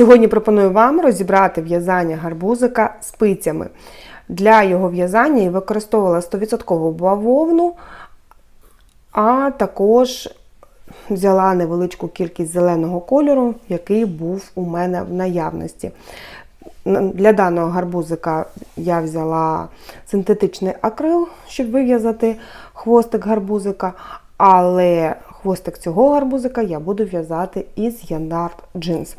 Сьогодні пропоную вам розібрати в'язання гарбузика спицями. Для його в'язання я використовувала 100% бавовну, а також взяла невеличку кількість зеленого кольору, який був у мене в наявності. Для даного гарбузика я взяла синтетичний акрил, щоб вив'язати хвостик гарбузика, але хвостик цього гарбузика я буду в'язати із Яндарт джинс.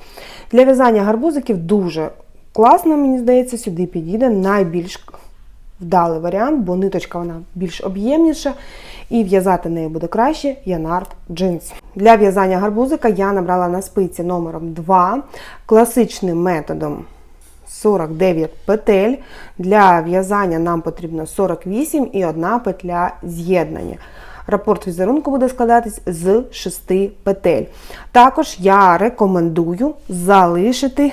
Для в'язання гарбузиків дуже класно, мені здається, сюди підійде найбільш вдалий варіант, бо ниточка вона більш об'ємніша і в'язати нею буде краще Янард джинс. Для в'язання гарбузика я набрала на спиці номером 2 класичним методом. 49 петель. Для в'язання нам потрібно 48 і одна петля з'єднання. Рапорт візерунку буде складатись з 6 петель. Також я рекомендую залишити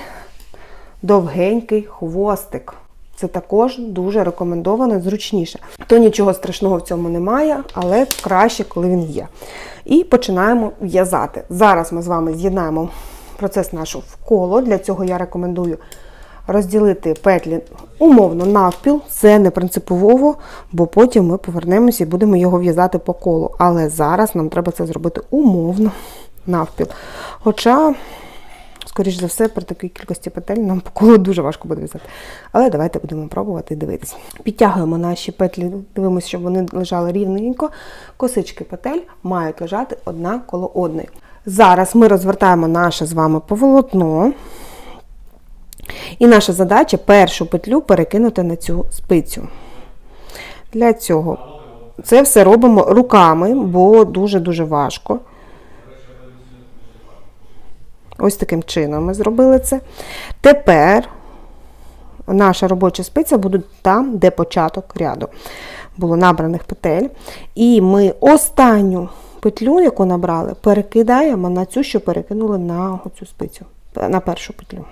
довгенький хвостик. Це також дуже рекомендовано, зручніше. То нічого страшного в цьому немає, але краще, коли він є. І починаємо в'язати. Зараз ми з вами з'єднаємо процес наш в коло. Для цього я рекомендую розділити петлі умовно навпіл, це не принципово, бо потім ми повернемося і будемо його в'язати по колу. Але зараз нам треба це зробити умовно навпіл. Хоча, скоріш за все, при такій кількості петель нам по колу дуже важко буде в'язати. Але давайте будемо пробувати дивитися. Підтягуємо наші петлі, дивимося, щоб вони лежали рівненько. Косички петель мають лежати одна коло одної. Зараз ми розвертаємо наше з вами поволотно. І наша задача першу петлю перекинути на цю спицю. Для цього це все робимо руками, бо дуже-дуже важко. Ось таким чином ми зробили це. Тепер наша робоча спиця буде там, де початок ряду. Було набраних петель. І ми останню петлю, яку набрали, перекидаємо на цю, що перекинули на цю спицю, на першу петлю.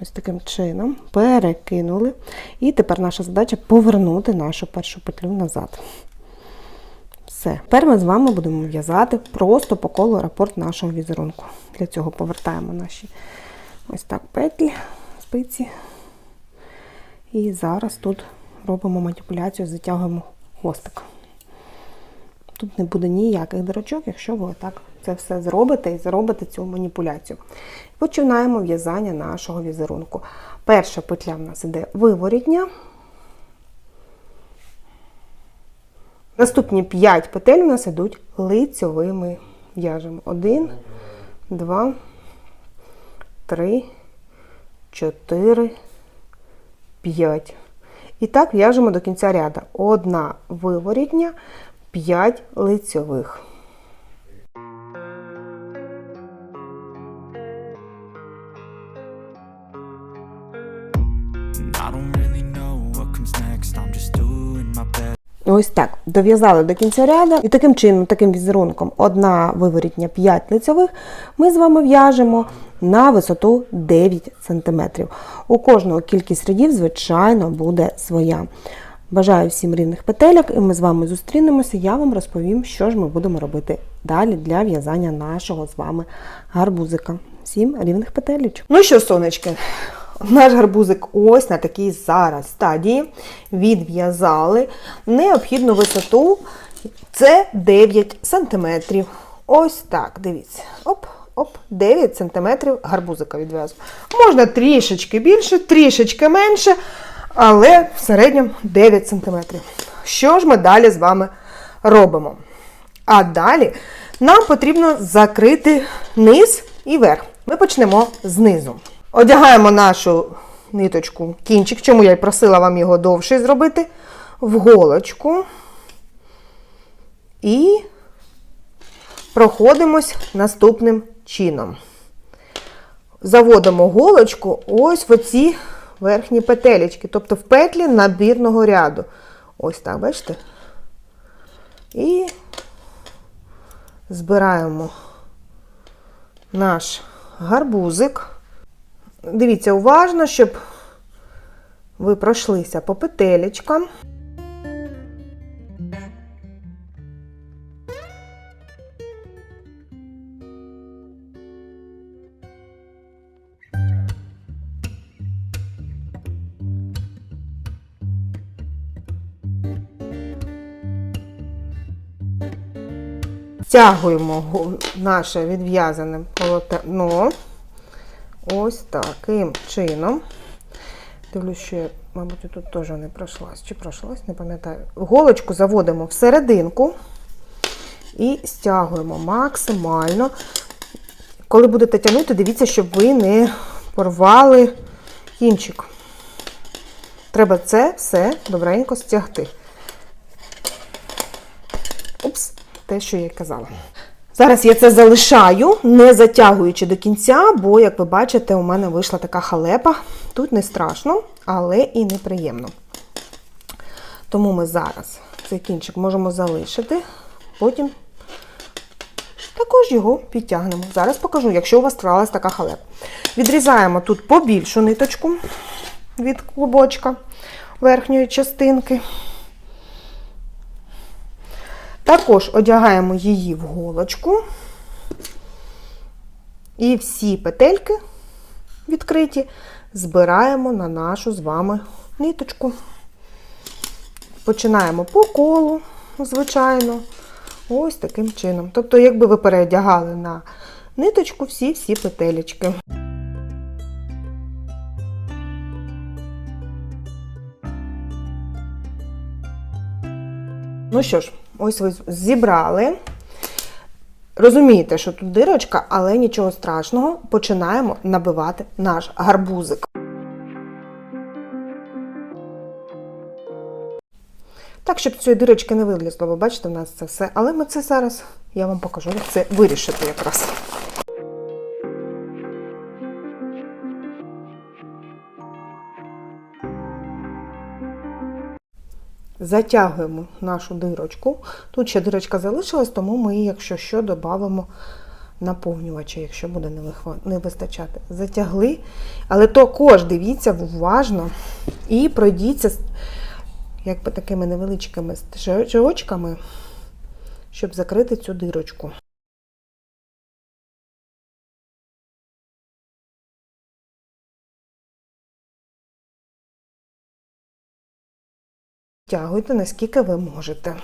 Ось таким чином перекинули. І тепер наша задача повернути нашу першу петлю назад. Все. Тепер ми з вами будемо в'язати просто по колу рапорт нашого візерунку. Для цього повертаємо наші ось так петлі, спиці. І зараз тут робимо маніпуляцію, затягуємо хвостик. Тут не буде ніяких дирочок, якщо ви отак це все зробите і зробите цю маніпуляцію. Починаємо в'язання нашого візерунку. Перша петля в нас іде виворітня. Наступні 5 петель у нас йдуть лицьовими в'яжемо. 1, 2, 3, 4, 5. І так в'яжемо до кінця ряду. Одна виворітня, 5 лицьових. Ось так. Дов'язали до кінця ряду. І таким чином, таким візерунком, одна виворітня 5 лицьових, ми з вами в'яжемо на висоту 9 см. У кожного кількість рядів, звичайно, буде своя. Бажаю всім рівних петельок, і ми з вами зустрінемося. Я вам розповім, що ж ми будемо робити далі для в'язання нашого з вами гарбузика. Всім рівних петелечок. Ну що, сонечки, наш гарбузик ось на такій зараз стадії. Відв'язали необхідну висоту це 9 см. Ось так, дивіться. Оп, оп, 9 см гарбузика відв'язую. Можна трішечки більше, трішечки менше, але в середньому 9 см. Що ж ми далі з вами робимо? А далі нам потрібно закрити низ і верх. Ми почнемо знизу. Одягаємо нашу ниточку, кінчик, чому я й просила вам його довший зробити, в голочку і проходимось наступним чином. Заводимо голочку ось в оці верхні петелечки, тобто в петлі набірного ряду. Ось так, бачите? І збираємо наш гарбузик. Дивіться уважно, щоб ви пройшлися по петелечкам. Стягуємо наше відв'язане полотно ось таким чином. Дивлюсь, що я, мабуть, тут теж не пройшлась. Чи пройшлась, не пам'ятаю. Голочку заводимо всерединку і стягуємо максимально. Коли будете тягнути, дивіться, щоб ви не порвали кінчик. Треба це все добренько стягти. Те, що я казала. Зараз я це залишаю, не затягуючи до кінця, бо, як ви бачите, у мене вийшла така халепа. Тут не страшно, але і неприємно. Тому ми зараз цей кінчик можемо залишити, потім також його підтягнемо. Зараз покажу, якщо у вас тралась така халепа. Відрізаємо тут побільшу ниточку від клубочка верхньої частинки. Також одягаємо її в голочку. І всі петельки відкриті збираємо на нашу з вами ниточку. Починаємо по колу, звичайно, ось таким чином. Тобто, якби ви переодягали на ниточку всі-всі петелечки. Ну що ж, ось ви зібрали. Розумієте, що тут дирочка, але нічого страшного. Починаємо набивати наш гарбузик. Так, щоб цієї дирочки не вилізло, ви бачите, в нас це все. Але ми це зараз, я вам покажу, як це вирішити якраз. Затягуємо нашу дирочку. Тут ще дирочка залишилась, тому ми, її, якщо що, додамо наповнювача, якщо буде не вистачати. Затягли, але також дивіться уважно і пройдіться якби такими невеличкими стежочками, щоб закрити цю дирочку. Тягуйте, наскільки ви можете.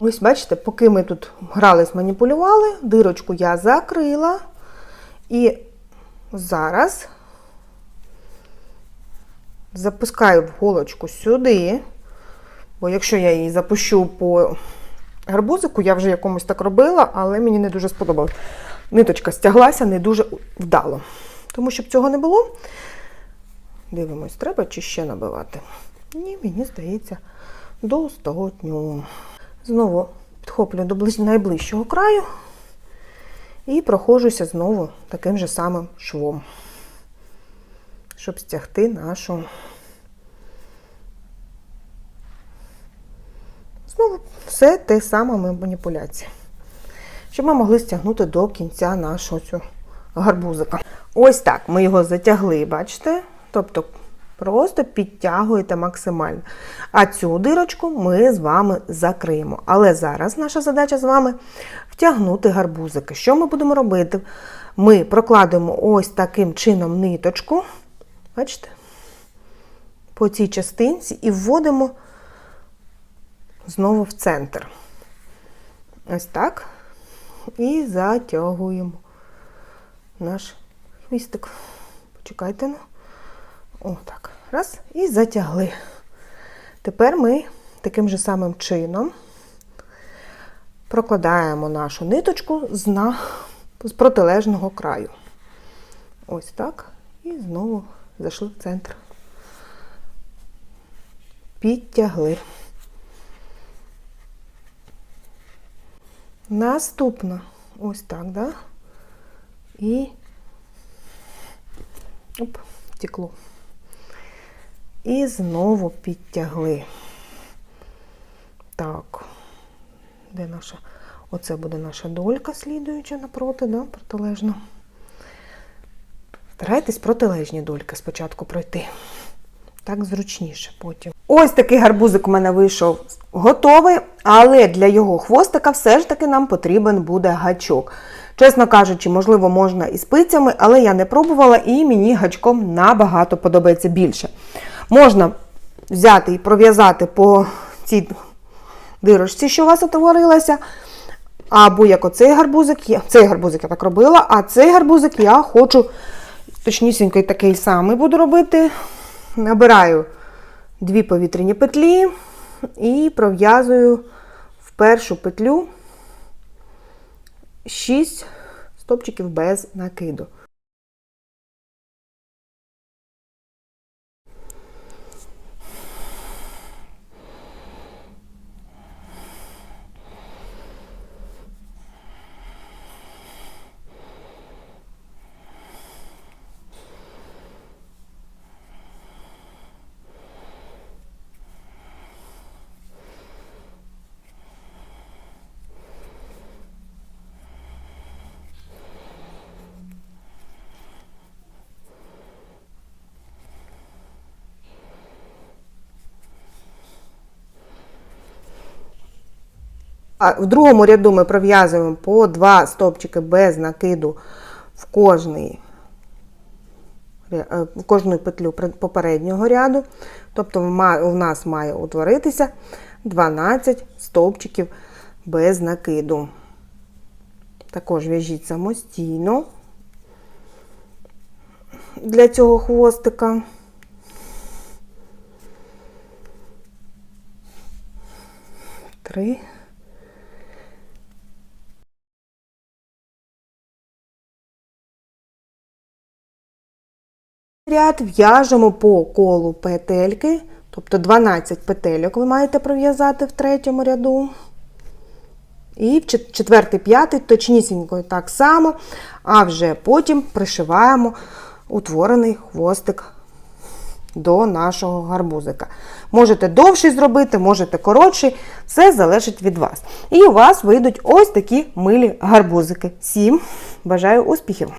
Ось бачите, поки ми тут грались, маніпулювали, дирочку я закрила. І зараз запускаю в голочку сюди. Бо якщо я її запущу по гарбузику, я вже якомусь так робила, але мені не дуже сподобалось. Ниточка стяглася не дуже вдало. Тому щоб цього не було, дивимось, треба чи ще набивати. Ні, мені здається, достатньо. Знову підхоплюю до найближчого краю і проходжуся знову таким же самим швом, щоб стягти нашу. Знову все те саме маніпуляція. Щоб ми могли стягнути до кінця нашого цього гарбузика. Ось так ми його затягли, бачите? Тобто просто підтягуєте максимально. А цю дирочку ми з вами закриємо. Але зараз наша задача з вами втягнути гарбузики. Що ми будемо робити? Ми прокладемо ось таким чином ниточку, бачите, по цій частинці і вводимо знову в центр. Ось так. І затягуємо наш хвістик. Почекайте. Ну. О, так. Раз. І затягли. Тепер ми таким же самим чином прокладаємо нашу ниточку з, на, з протилежного краю. Ось так. І знову зайшли в центр. Підтягли. Наступна. Ось так, да? І оп, втекло. І знову підтягли. Так, де наша? Оце буде наша долька, слідуюча напроти, да, протилежно. Старайтесь протилежні дольки спочатку пройти. Так зручніше потім. Ось такий гарбузик у мене вийшов готовий, але для його хвостика все ж таки нам потрібен буде гачок. Чесно кажучи, можливо, можна і спицями, але я не пробувала і мені гачком набагато подобається більше. Можна взяти і пров'язати по цій дирочці, що у вас утворилася, Або як оцей гарбузик, цей гарбузик я так робила, а цей гарбузик я хочу точнісінько такий самий буду робити. Набираю дві повітряні петлі і пров'язую в першу петлю 6 стопчиків без накиду. А в другому ряду ми пров'язуємо по два стовпчики без накиду в кожний е, в кожну петлю попереднього ряду. Тобто у нас має утворитися 12 стовпчиків без накиду. Також в'яжіть самостійно для цього хвостика. Три. Ряд в'яжемо по колу петельки, тобто 12 петельок ви маєте пров'язати в третьому ряду. І в четвертий, п'ятий точнісінько так само, а вже потім пришиваємо утворений хвостик до нашого гарбузика. Можете довший зробити, можете коротший, все залежить від вас. І у вас вийдуть ось такі милі гарбузики. Всім бажаю успіхів!